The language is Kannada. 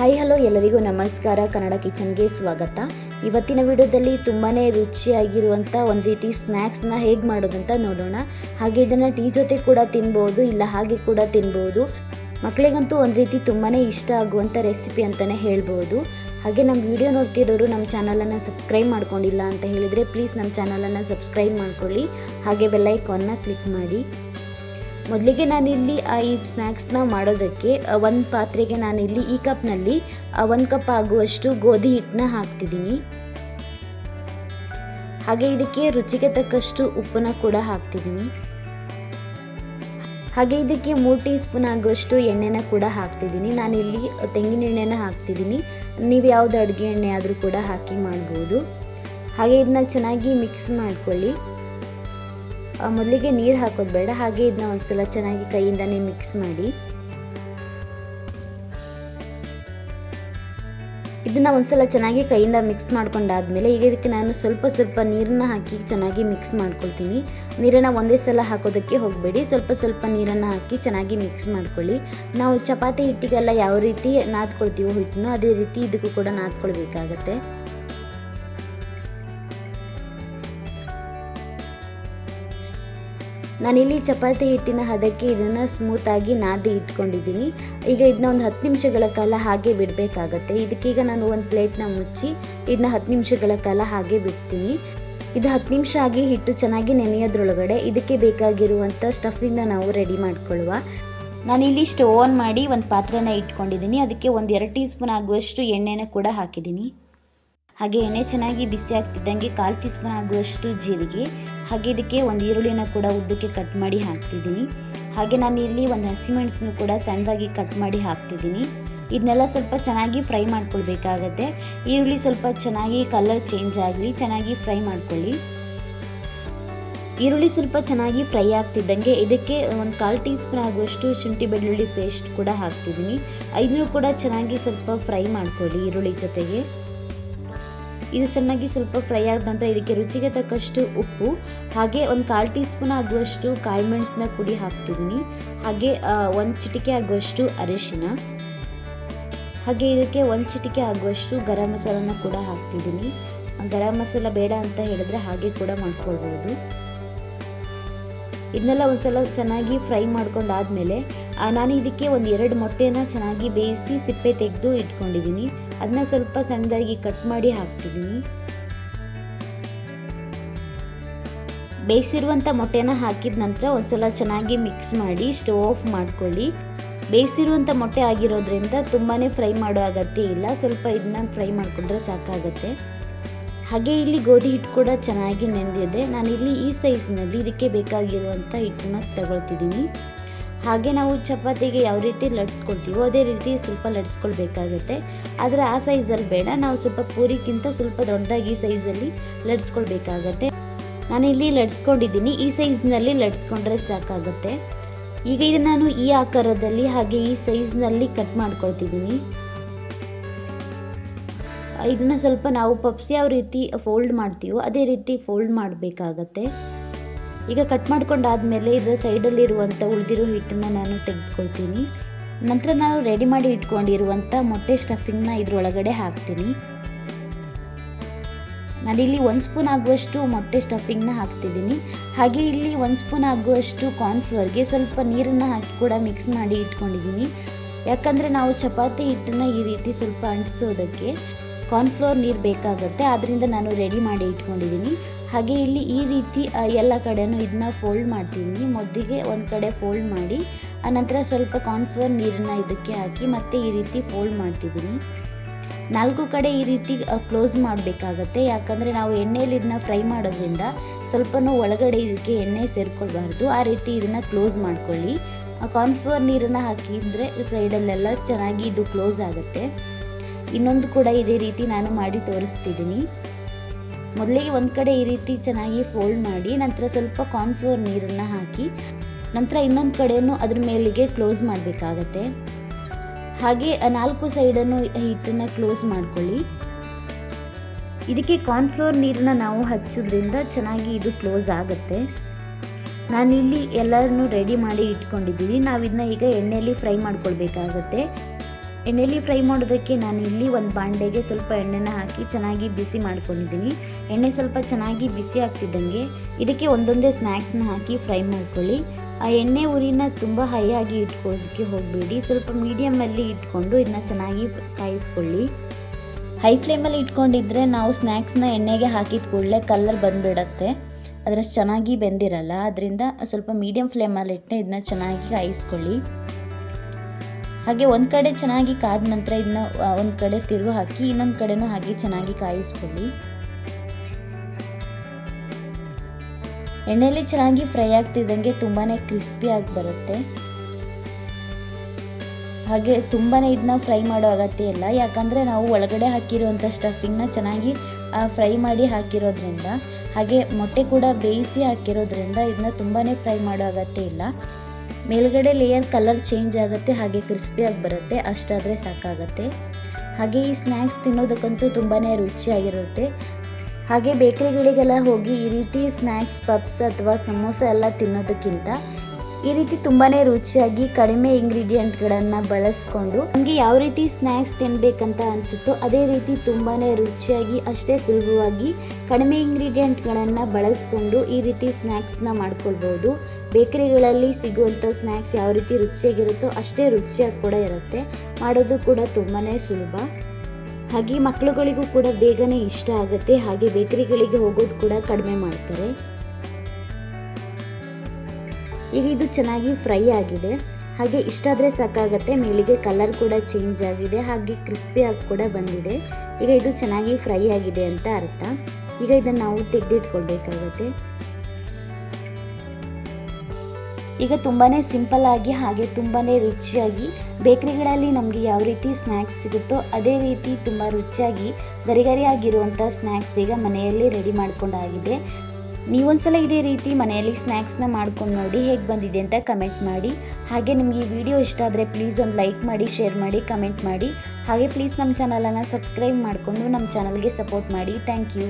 ಹಾಯ್, ಹಲೋ ಎಲ್ಲರಿಗೂ ನಮಸ್ಕಾರ. ಕನ್ನಡ ಕಿಚನ್ಗೆ ಸ್ವಾಗತ. ಇವತ್ತಿನ ವಿಡಿಯೋದಲ್ಲಿ ತುಂಬಾ ರುಚಿಯಾಗಿರುವಂಥ ಒಂದು ರೀತಿ ಸ್ನ್ಯಾಕ್ಸ್ನ ಹೇಗೆ ಮಾಡೋದಂತ ನೋಡೋಣ. ಹಾಗೆ ಇದನ್ನು ಟೀ ಜೊತೆ ಕೂಡ ತಿನ್ಬೋದು, ಇಲ್ಲ ಹಾಗೆ ಕೂಡ ತಿನ್ಬೋದು. ಮಕ್ಕಳಿಗಂತೂ ಒಂದು ರೀತಿ ತುಂಬಾ ಇಷ್ಟ ಆಗುವಂಥ ರೆಸಿಪಿ ಅಂತಲೇ ಹೇಳ್ಬೋದು. ಹಾಗೆ ನಮ್ಮ ವಿಡಿಯೋ ನೋಡ್ತಿರೋರು ನಮ್ಮ ಚಾನಲನ್ನು ಸಬ್ಸ್ಕ್ರೈಬ್ ಮಾಡ್ಕೊಂಡಿಲ್ಲ ಅಂತ ಹೇಳಿದರೆ ಪ್ಲೀಸ್ ನಮ್ಮ ಚಾನಲನ್ನು ಸಬ್ಸ್ಕ್ರೈಬ್ ಮಾಡ್ಕೊಳ್ಳಿ. ಹಾಗೆ ಬೆಲ್ಲೈಕಾನ್ನ ಕ್ಲಿಕ್ ಮಾಡಿ. ಮೊದಲಿಗೆ ನಾನಿಲ್ಲಿ ಈ ಸ್ನ್ಯಾಕ್ಸ್ನ ಮಾಡೋದಕ್ಕೆ ಒಂದು ಪಾತ್ರೆಗೆ ನಾನಿಲ್ಲಿ ಈ ಕಪ್ನಲ್ಲಿ ಒಂದು ಕಪ್ ಆಗುವಷ್ಟು ಗೋಧಿ ಹಿಟ್ಟನ್ನ ಹಾಕ್ತಿದ್ದೀನಿ. ಹಾಗೆ ಇದಕ್ಕೆ ರುಚಿಗೆ ತಕ್ಕಷ್ಟು ಉಪ್ಪನ್ನ ಕೂಡ ಹಾಕ್ತಿದ್ದೀನಿ. ಹಾಗೆ ಇದಕ್ಕೆ ಮೂರು ಟೀ ಸ್ಪೂನ್ ಆಗುವಷ್ಟು ಎಣ್ಣೆನ ಕೂಡ ಹಾಕ್ತಿದ್ದೀನಿ. ನಾನಿಲ್ಲಿ ತೆಂಗಿನ ಎಣ್ಣೆನ ಹಾಕ್ತಿದ್ದೀನಿ. ನೀವು ಯಾವುದು ಅಡುಗೆ ಎಣ್ಣೆ ಆದರೂ ಕೂಡ ಹಾಕಿ ಮಾಡ್ಬೋದು. ಹಾಗೆ ಇದನ್ನ ಚೆನ್ನಾಗಿ ಮಿಕ್ಸ್ ಮಾಡ್ಕೊಳ್ಳಿ. ಮೊದಲಿಗೆ ನೀರು ಹಾಕೋದು ಬೇಡ, ಹಾಗೆ ಇದನ್ನ ಒಂದ್ಸಲ ಚೆನ್ನಾಗಿ ಕೈಯಿಂದನೇ ಮಿಕ್ಸ್ ಮಾಡಿ. ಇದನ್ನ ಒಂದ್ಸಲ ಚೆನ್ನಾಗಿ ಕೈಯಿಂದ ಮಿಕ್ಸ್ ಮಾಡ್ಕೊಂಡಾದ್ಮೇಲೆ, ಈಗ ಇದಕ್ಕೆ ನಾನು ಸ್ವಲ್ಪ ಸ್ವಲ್ಪ ನೀರನ್ನ ಹಾಕಿ ಚೆನ್ನಾಗಿ ಮಿಕ್ಸ್ ಮಾಡ್ಕೊಳ್ತೀನಿ. ನೀರನ್ನು ಒಂದೇ ಸಲ ಹಾಕೋದಕ್ಕೆ ಹೋಗಬೇಡಿ, ಸ್ವಲ್ಪ ಸ್ವಲ್ಪ ನೀರನ್ನು ಹಾಕಿ ಚೆನ್ನಾಗಿ ಮಿಕ್ಸ್ ಮಾಡ್ಕೊಳ್ಳಿ. ನಾವು ಚಪಾತಿ ಹಿಟ್ಟಿಗೆಲ್ಲ ಯಾವ ರೀತಿ ನಾದ್ಕೊಳ್ತೀವೋ ಹಿಟ್ಟನ್ನು, ಅದೇ ರೀತಿ ಇದಕ್ಕೂ ಕೂಡ ನಾದ್ಕೊಳ್ಬೇಕಾಗತ್ತೆ. ನಾನಿಲ್ಲಿ ಚಪಾತಿ ಹಿಟ್ಟಿನ ಹದಕ್ಕೆ ಇದನ್ನು ಸ್ಮೂತಾಗಿ ನಾದಿ ಇಟ್ಕೊಂಡಿದ್ದೀನಿ. ಈಗ ಇದನ್ನ ಒಂದು ಹತ್ತು ನಿಮಿಷಗಳ ಕಾಲ ಹಾಗೆ ಬಿಡಬೇಕಾಗತ್ತೆ. ಇದಕ್ಕೀಗ ನಾನು ಒಂದು ಪ್ಲೇಟ್ನ ಮುಚ್ಚಿ ಇದನ್ನ ಹತ್ತು ನಿಮಿಷಗಳ ಕಾಲ ಹಾಗೆ ಬಿಡ್ತೀನಿ. ಇದು ಹತ್ತು ನಿಮಿಷ ಆಗಿ ಹಿಟ್ಟು ಚೆನ್ನಾಗಿ ನೆನೆಯೋದ್ರೊಳಗಡೆ ಇದಕ್ಕೆ ಬೇಕಾಗಿರುವಂಥ ಸ್ಟಫಿಂದ ನಾವು ರೆಡಿ ಮಾಡ್ಕೊಳ್ಳುವ ನಾನಿಲ್ಲಿ ಸ್ಟವ್ ಆನ್ ಮಾಡಿ ಒಂದು ಪಾತ್ರೆನ ಇಟ್ಕೊಂಡಿದ್ದೀನಿ. ಅದಕ್ಕೆ ಒಂದು ಎರಡು ಟೀ ಸ್ಪೂನ್ ಆಗುವಷ್ಟು ಎಣ್ಣೆನ ಕೂಡ ಹಾಕಿದ್ದೀನಿ. ಹಾಗೆ ಎಣ್ಣೆ ಚೆನ್ನಾಗಿ ಬಿಸಿ ಆಗ್ತಿದ್ದಂಗೆ ಕಾಲು ಟೀ ಸ್ಪೂನ್ ಆಗುವಷ್ಟು ಜೀರಿಗೆ. ಹಾಗೆ ಇದಕ್ಕೆ ಒಂದು ಈರುಳ್ಳಿನ ಕೂಡ ಉದ್ದಕ್ಕೆ ಕಟ್ ಮಾಡಿ ಹಾಕ್ತಿದ್ದೀನಿ. ಹಾಗೆ ನಾನು ಇಲ್ಲಿ ಒಂದು ಹಸಿಮೆಣಸನ್ನು ಕೂಡ ಸಣ್ಣದಾಗಿ ಕಟ್ ಮಾಡಿ ಹಾಕ್ತಿದ್ದೀನಿ. ಇದನ್ನೆಲ್ಲ ಸ್ವಲ್ಪ ಚೆನ್ನಾಗಿ ಫ್ರೈ ಮಾಡ್ಕೊಳ್ಬೇಕಾಗತ್ತೆ. ಈರುಳ್ಳಿ ಸ್ವಲ್ಪ ಚೆನ್ನಾಗಿ ಕಲರ್ ಚೇಂಜ್ ಆಗಲಿ, ಚೆನ್ನಾಗಿ ಫ್ರೈ ಮಾಡ್ಕೊಳ್ಳಿ. ಈರುಳ್ಳಿ ಸ್ವಲ್ಪ ಚೆನ್ನಾಗಿ ಫ್ರೈ ಆಗ್ತಿದ್ದಂಗೆ ಇದಕ್ಕೆ ಒಂದು ಕಾಲು ಟೀ ಸ್ಪೂನ್ ಆಗುವಷ್ಟು ಶುಂಠಿ ಬೆಳ್ಳುಳ್ಳಿ ಪೇಸ್ಟ್ ಕೂಡ ಹಾಕ್ತಿದ್ದೀನಿ. ಇದನ್ನು ಕೂಡ ಚೆನ್ನಾಗಿ ಸ್ವಲ್ಪ ಫ್ರೈ ಮಾಡ್ಕೊಳ್ಳಿ ಈರುಳ್ಳಿ ಜೊತೆಗೆ. ಇದು ಚೆನ್ನಾಗಿ ಸ್ವಲ್ಪ ಫ್ರೈ ಆದ ನಂತರ ಇದಕ್ಕೆ ರುಚಿಗೆ ತಕ್ಕಷ್ಟು ಉಪ್ಪು, ಹಾಗೆ ಒಂದು ಕಾಲು ಟೀ ಸ್ಪೂನ್ ಆಗುವಷ್ಟು ಕಾಳುಮೆಣಸನ್ನ ಪುಡಿ ಹಾಕ್ತಿದ್ದೀನಿ. ಹಾಗೆ ಒಂದು ಚಿಟಿಕೆ ಆಗುವಷ್ಟು ಅರಿಶಿನ. ಹಾಗೆ ಇದಕ್ಕೆ ಒಂದು ಚಿಟಿಕೆ ಆಗುವಷ್ಟು ಗರಂ ಮಸಾಲನ ಕೂಡ ಹಾಕ್ತಿದ್ದೀನಿ. ಗರಂ ಮಸಾಲ ಬೇಡ ಅಂತ ಹೇಳಿದ್ರೆ ಹಾಗೆ ಕೂಡ ಮಾಡ್ಕೊಳ್ಬೋದು. ಇದನ್ನೆಲ್ಲ ಒಂದ್ಸಲ ಚೆನ್ನಾಗಿ ಫ್ರೈ ಮಾಡ್ಕೊಂಡಾದ್ಮೇಲೆ ನಾನು ಇದಕ್ಕೆ ಒಂದು ಎರಡು ಮೊಟ್ಟೆನ ಚೆನ್ನಾಗಿ ಬೇಯಿಸಿ ಸಿಪ್ಪೆ ತೆಗೆದು ಇಟ್ಕೊಂಡಿದ್ದೀನಿ. ಅದನ್ನ ಸ್ವಲ್ಪ ಸಣ್ಣದಾಗಿ ಕಟ್ ಮಾಡಿ ಹಾಕ್ತಿದ್ದೀನಿ. ಬೇಯಿಸಿರುವಂಥ ಮೊಟ್ಟೆನ ಹಾಕಿದ ನಂತರ ಒಂದ್ಸಲ ಚೆನ್ನಾಗಿ ಮಿಕ್ಸ್ ಮಾಡಿ ಸ್ಟವ್ ಆಫ್ ಮಾಡ್ಕೊಳ್ಳಿ. ಬೇಯಿಸಿರುವಂಥ ಮೊಟ್ಟೆ ಆಗಿರೋದ್ರಿಂದ ತುಂಬಾ ಫ್ರೈ ಮಾಡೋ ಅಗತ್ಯ ಇಲ್ಲ. ಸ್ವಲ್ಪ ಇದನ್ನ ಫ್ರೈ ಮಾಡಿಕೊಂಡ್ರೆ ಸಾಕಾಗತ್ತೆ. ಹಾಗೆ ಇಲ್ಲಿ ಗೋಧಿ ಹಿಟ್ಟು ಕೂಡ ಚೆನ್ನಾಗಿ ನೆಂದಿದೆ. ನಾನಿಲ್ಲಿ ಈ ಸೈಜ್ನಲ್ಲಿ ಇದಕ್ಕೆ ಬೇಕಾಗಿರುವಂಥ ಹಿಟ್ಟನ್ನು ತಗೊಳ್ತಿದ್ದೀನಿ. ಹಾಗೆ ನಾವು ಚಪಾತಿಗೆ ಯಾವ ರೀತಿ ಲಟ್ಸ್ಕೊಳ್ತೀವೋ ಅದೇ ರೀತಿ ಸ್ವಲ್ಪ ಲಟ್ಸ್ಕೊಳ್ಬೇಕಾಗತ್ತೆ ಆದರೆ ಆ ಸೈಜಲ್ಲಿ ಬೇಡ. ನಾವು ಸ್ವಲ್ಪ ಪೂರಿಗಿಂತ ಸ್ವಲ್ಪ ದೊಡ್ಡದಾಗಿ ಈ ಸೈಜಲ್ಲಿ ಲಟ್ಸ್ಕೊಳ್ಬೇಕಾಗತ್ತೆ ಇಲ್ಲಿ ಲಟ್ಸ್ಕೊಂಡಿದ್ದೀನಿ ಈ ಸೈಜ್ನಲ್ಲಿ ಲಟ್ಸ್ಕೊಂಡ್ರೆ ಸಾಕಾಗುತ್ತೆ. ಈಗ ಇದು ನಾನು ಈ ಆಕಾರದಲ್ಲಿ ಹಾಗೆ ಈ ಸೈಜ್ನಲ್ಲಿ ಕಟ್ ಮಾಡ್ಕೊಳ್ತಿದ್ದೀನಿ. ಇದನ್ನ ಸ್ವಲ್ಪ ನಾವು ಪಪ್ಸ್ ಯಾವ ರೀತಿ ಫೋಲ್ಡ್ ಮಾಡ್ತೀವೋ ಅದೇ ರೀತಿ ಫೋಲ್ಡ್ ಮಾಡಬೇಕಾಗತ್ತೆ. ಈಗ ಕಟ್ ಮಾಡ್ಕೊಂಡಾದ್ಮೇಲೆ ಇದರ ಸೈಡಲ್ಲಿರುವಂಥ ಉಳಿದಿರೋ ಹಿಟ್ಟನ್ನು ನಾನು ತೆಗೆದುಕೊಳ್ತೀನಿ. ನಂತರ ನಾನು ರೆಡಿ ಮಾಡಿ ಇಟ್ಕೊಂಡಿರುವಂಥ ಮೊಟ್ಟೆ ಸ್ಟಫಿಂಗ್ನ ಇದರೊಳಗಡೆ ಹಾಕ್ತೀನಿ. ನಾನಿಲ್ಲಿ ಒಂದು ಸ್ಪೂನ್ ಆಗುವಷ್ಟು ಮೊಟ್ಟೆ ಸ್ಟಫಿಂಗ್ನ ಹಾಕ್ತಿದ್ದೀನಿ. ಹಾಗೆ ಇಲ್ಲಿ ಒಂದು ಸ್ಪೂನ್ ಆಗುವಷ್ಟು ಕಾರ್ನ್ಫ್ಲವರ್ಗೆ ಸ್ವಲ್ಪ ನೀರನ್ನು ಹಾಕಿ ಕೂಡ ಮಿಕ್ಸ್ ಮಾಡಿ ಇಟ್ಕೊಂಡಿದ್ದೀನಿ. ಯಾಕಂದರೆ ನಾವು ಚಪಾತಿ ಹಿಟ್ಟನ್ನು ಈ ರೀತಿ ಸ್ವಲ್ಪ ಅಂಟಿಸೋದಕ್ಕೆ ಕಾರ್ನ್ಫ್ಲೋರ್ ನೀರು ಬೇಕಾಗುತ್ತೆ ಆದ್ದರಿಂದ ನಾನು ರೆಡಿ ಮಾಡಿ ಇಟ್ಕೊಂಡಿದ್ದೀನಿ ಹಾಗೆ ಇಲ್ಲಿ ಈ ರೀತಿ ಎಲ್ಲ ಕಡೆನೂ ಇದನ್ನ ಫೋಲ್ಡ್ ಮಾಡ್ತೀನಿ ಮೊದಲಿಗೆ ಒಂದು ಕಡೆ ಫೋಲ್ಡ್ ಮಾಡಿ, ಆನಂತರ ಸ್ವಲ್ಪ ಕಾರ್ನ್ಫ್ಲೋರ್ ನೀರನ್ನು ಇದಕ್ಕೆ ಹಾಕಿ ಮತ್ತೆ ಈ ರೀತಿ ಫೋಲ್ಡ್ ಮಾಡ್ತಿದ್ದೀನಿ ನಾಲ್ಕು ಕಡೆ ಈ ರೀತಿ ಕ್ಲೋಸ್ ಮಾಡಬೇಕಾಗತ್ತೆ. ಯಾಕಂದರೆ ನಾವು ಎಣ್ಣೆಯಲ್ಲಿ ಇದನ್ನ ಫ್ರೈ ಮಾಡೋದ್ರಿಂದ ಸ್ವಲ್ಪನೂ ಒಳಗಡೆ ಇದಕ್ಕೆ ಎಣ್ಣೆ ಸೇರ್ಕೊಳ್ಬಾರ್ದು. ಆ ರೀತಿ ಇದನ್ನು ಕ್ಲೋಸ್ ಮಾಡ್ಕೊಳ್ಳಿ. ಕಾರ್ನ್ಫ್ಲೋರ್ ನೀರನ್ನು ಹಾಕಿದರೆ ಸೈಡಲ್ಲೆಲ್ಲ ಚೆನ್ನಾಗಿ ಇದು ಕ್ಲೋಸ್ ಆಗುತ್ತೆ. ಇನ್ನೊಂದು ಕೂಡ ಇದೇ ರೀತಿ ನಾನು ಮಾಡಿ ತೋರಿಸ್ತಿದ್ದೀನಿ. ಮೊದಲಿಗೆ ಒಂದು ಕಡೆ ಈ ರೀತಿ ಚೆನ್ನಾಗಿ ಫೋಲ್ಡ್ ಮಾಡಿ, ನಂತರ ಸ್ವಲ್ಪ ಕಾರ್ನ್ಫ್ಲೋರ್ ನೀರನ್ನು ಹಾಕಿ, ನಂತರ ಇನ್ನೊಂದು ಕಡೆಯೂ ಅದ್ರ ಮೇಲಿಗೆ ಕ್ಲೋಸ್ ಮಾಡಬೇಕಾಗತ್ತೆ. ಹಾಗೆ ನಾಲ್ಕು ಸೈಡನ್ನು ಹಿಟ್ಟನ್ನು ಕ್ಲೋಸ್ ಮಾಡ್ಕೊಳ್ಳಿ. ಇದಕ್ಕೆ ಕಾರ್ನ್ಫ್ಲೋರ್ ನೀರನ್ನ ನಾವು ಹಚ್ಚೋದ್ರಿಂದ ಚೆನ್ನಾಗಿ ಇದು ಕ್ಲೋಸ್ ಆಗುತ್ತೆ. ನಾನಿಲ್ಲಿ ಎಲ್ಲರನ್ನೂ ರೆಡಿ ಮಾಡಿ ಇಟ್ಕೊಂಡಿದ್ದೀನಿ. ನಾವು ಇದನ್ನ ಈಗ ಎಣ್ಣೆಯಲ್ಲಿ ಫ್ರೈ ಮಾಡ್ಕೊಳ್ಬೇಕಾಗತ್ತೆ. ಎಣ್ಣೆಲಿ ಫ್ರೈ ಮಾಡೋದಕ್ಕೆ ನಾನು ಇಲ್ಲಿ ಒಂದು ಬಾಂಡೆಗೆ ಸ್ವಲ್ಪ ಎಣ್ಣೆನ ಹಾಕಿ ಚೆನ್ನಾಗಿ ಬಿಸಿ ಮಾಡ್ಕೊಂಡಿದ್ದೀನಿ. ಎಣ್ಣೆ ಸ್ವಲ್ಪ ಚೆನ್ನಾಗಿ ಬಿಸಿ ಆಗ್ತಿದ್ದಂಗೆ ಇದಕ್ಕೆ ಒಂದೊಂದೇ ಸ್ನ್ಯಾಕ್ಸ್ನ ಹಾಕಿ ಫ್ರೈ ಮಾಡ್ಕೊಳ್ಳಿ. ಆ ಎಣ್ಣೆ ಉರಿನ ತುಂಬ ಹೈ ಆಗಿ ಇಟ್ಕೊಳ್ಳೋದಕ್ಕೆ ಹೋಗಬೇಡಿ. ಸ್ವಲ್ಪ ಮೀಡಿಯಮಲ್ಲಿ ಇಟ್ಕೊಂಡು ಇದನ್ನ ಚೆನ್ನಾಗಿ ಕಾಯಿಸ್ಕೊಳ್ಳಿ. ಹೈ ಫ್ಲೇಮಲ್ಲಿ ಇಟ್ಕೊಂಡಿದ್ರೆ ನಾವು ಸ್ನ್ಯಾಕ್ಸ್ನ ಎಣ್ಣೆಗೆ ಹಾಕಿದ ಕೂಡಲೇ ಕಲರ್ ಬಂದುಬಿಡತ್ತೆ. ಅದರಷ್ಟು ಚೆನ್ನಾಗಿ ಬೆಂದಿರಲ್ಲ. ಅದರಿಂದ ಸ್ವಲ್ಪ ಮೀಡಿಯಮ್ ಫ್ಲೇಮಲ್ಲಿ ಇಟ್ಟು ಇದನ್ನ ಚೆನ್ನಾಗಿ ಕಾಯಿಸ್ಕೊಳ್ಳಿ. ಹಾಗೆ ಒಂದು ಕಡೆ ಚೆನ್ನಾಗಿ ಕಾದ ನಂತರ ಇದನ್ನ ಒಂದು ಕಡೆ ತಿರುವು ಹಾಕಿ, ಇನ್ನೊಂದು ಕಡೆನೂ ಹಾಗೆ ಚೆನ್ನಾಗಿ ಕಾಯಿಸ್ಕೊಳ್ಳಿ. ಎಣ್ಣೆಯಲ್ಲಿ ಚೆನ್ನಾಗಿ ಫ್ರೈ ಆಗ್ತಿದ್ದಂಗೆ ತುಂಬಾ ಕ್ರಿಸ್ಪಿಯಾಗಿ ಬರುತ್ತೆ. ಹಾಗೆ ತುಂಬಾ ಇದನ್ನ ಫ್ರೈ ಮಾಡೋ ಅಗತ್ಯ ಇಲ್ಲ. ಯಾಕಂದರೆ ನಾವು ಒಳಗಡೆ ಹಾಕಿರುವಂಥ ಸ್ಟಫಿಂಗ್ನ ಚೆನ್ನಾಗಿ ಫ್ರೈ ಮಾಡಿ ಹಾಕಿರೋದ್ರಿಂದ, ಹಾಗೆ ಮೊಟ್ಟೆ ಕೂಡ ಬೇಯಿಸಿ ಹಾಕಿರೋದ್ರಿಂದ ಇದನ್ನ ತುಂಬಾ ಫ್ರೈ ಮಾಡೋ ಅಗತ್ಯ ಇಲ್ಲ. ಮೇಲ್ಗಡೆ ಲೇಯರ್ ಕಲರ್ ಚೇಂಜ್ ಆಗುತ್ತೆ, ಹಾಗೆ ಕ್ರಿಸ್ಪಿಯಾಗಿ ಬರುತ್ತೆ, ಅಷ್ಟಾದರೆ ಸಾಕಾಗುತ್ತೆ. ಹಾಗೆ ಈ ಸ್ನ್ಯಾಕ್ಸ್ ತಿನ್ನೋದಕ್ಕಂತೂ ತುಂಬಾ ರುಚಿಯಾಗಿರುತ್ತೆ. ಹಾಗೆ ಬೇಕರಿಗಳಿಗೆಲ್ಲ ಹೋಗಿ ಈ ರೀತಿ ಸ್ನ್ಯಾಕ್ಸ್ ಪಪ್ಸ್ ಅಥವಾ ಸಮೋಸ ಎಲ್ಲ ತಿನ್ನೋದಕ್ಕಿಂತ ಈ ರೀತಿ ತುಂಬಾ ರುಚಿಯಾಗಿ ಕಡಿಮೆ ಇಂಗ್ರೀಡಿಯೆಂಟ್ಗಳನ್ನು ಬಳಸ್ಕೊಂಡು ನಮಗೆ ಯಾವ ರೀತಿ ಸ್ನ್ಯಾಕ್ಸ್ ತಿನ್ಬೇಕಂತ ಅನಿಸುತ್ತೋ ಅದೇ ರೀತಿ ತುಂಬಾ ರುಚಿಯಾಗಿ ಅಷ್ಟೇ ಸುಲಭವಾಗಿ ಕಡಿಮೆ ಇಂಗ್ರೀಡಿಯೆಂಟ್ಗಳನ್ನು ಬಳಸ್ಕೊಂಡು ಈ ರೀತಿ ಸ್ನ್ಯಾಕ್ಸ್ನ ಮಾಡ್ಕೊಳ್ಬೋದು. ಬೇಕರಿಗಳಲ್ಲಿ ಸಿಗುವಂಥ ಸ್ನ್ಯಾಕ್ಸ್ ಯಾವ ರೀತಿ ರುಚಿಯಾಗಿರುತ್ತೋ ಅಷ್ಟೇ ರುಚಿಯಾಗಿ ಕೂಡ ಇರುತ್ತೆ. ಮಾಡೋದು ಕೂಡ ತುಂಬಾ ಸುಲಭ. ಹಾಗೆ ಮಕ್ಕಳುಗಳಿಗೂ ಕೂಡ ಬೇಗನೆ ಇಷ್ಟ ಆಗುತ್ತೆ. ಹಾಗೆ ಬೇಕರಿಗಳಿಗೆ ಹೋಗೋದು ಕೂಡ ಕಡಿಮೆ ಮಾಡ್ತಾರೆ. ಈಗ ಇದು ಚೆನ್ನಾಗಿ ಫ್ರೈ ಆಗಿದೆ. ಹಾಗೆ ಇಷ್ಟಾದರೆ ಸಾಕಾಗತ್ತೆ. ಮೇಲಿಗೆ ಕಲರ್ ಕೂಡ ಚೇಂಜ್ ಆಗಿದೆ. ಹಾಗೆ ಕ್ರಿಸ್ಪಿಯಾಗಿ ಕೂಡ ಬಂದಿದೆ. ಈಗ ಇದು ಚೆನ್ನಾಗಿ ಫ್ರೈ ಆಗಿದೆ ಅಂತ ಅರ್ಥ. ಈಗ ಇದನ್ನು ನಾವು ತೆಗೆದಿಟ್ಕೊಳ್ಬೇಕಾಗತ್ತೆ. ಈಗ ತುಂಬಾ ಸಿಂಪಲ್ ಆಗಿ ಹಾಗೆ ತುಂಬಾ ರುಚಿಯಾಗಿ ಬೇಕ್ರಿಗಳಲ್ಲಿ ನಮಗೆ ಯಾವ ರೀತಿ ಸ್ನ್ಯಾಕ್ಸ್ ಸಿಗುತ್ತೋ ಅದೇ ರೀತಿ ತುಂಬ ರುಚಿಯಾಗಿ ಗರಿಗರಿಯಾಗಿರುವಂಥ ಸ್ನ್ಯಾಕ್ಸ್ ಈಗ ಮನೆಯಲ್ಲಿ ರೆಡಿ ಮಾಡ್ಕೊಂಡಾಗಿದೆ. ನೀವೊಂದ್ಸಲ ಇದೇ ರೀತಿ ಮನೆಯಲ್ಲಿ ಸ್ನ್ಯಾಕ್ಸ್ನ ಮಾಡ್ಕೊಂಡು ನೋಡಿ ಹೇಗೆ ಬಂದಿದೆ ಅಂತ ಕಮೆಂಟ್ ಮಾಡಿ. ಹಾಗೆ ನಿಮಗೆ ಈ ವಿಡಿಯೋ ಇಷ್ಟ ಆದರೆ ಪ್ಲೀಸ್ ಒಂದು ಲೈಕ್ ಮಾಡಿ ಶೇರ್ ಮಾಡಿ ಕಮೆಂಟ್ ಮಾಡಿ. ಹಾಗೆ ಪ್ಲೀಸ್ ನಮ್ಮ ಚಾನಲನ್ನು ಸಬ್ಸ್ಕ್ರೈಬ್ ಮಾಡಿಕೊಂಡು ನಮ್ಮ ಚಾನಲ್ಗೆ ಸಪೋರ್ಟ್ ಮಾಡಿ. Thank you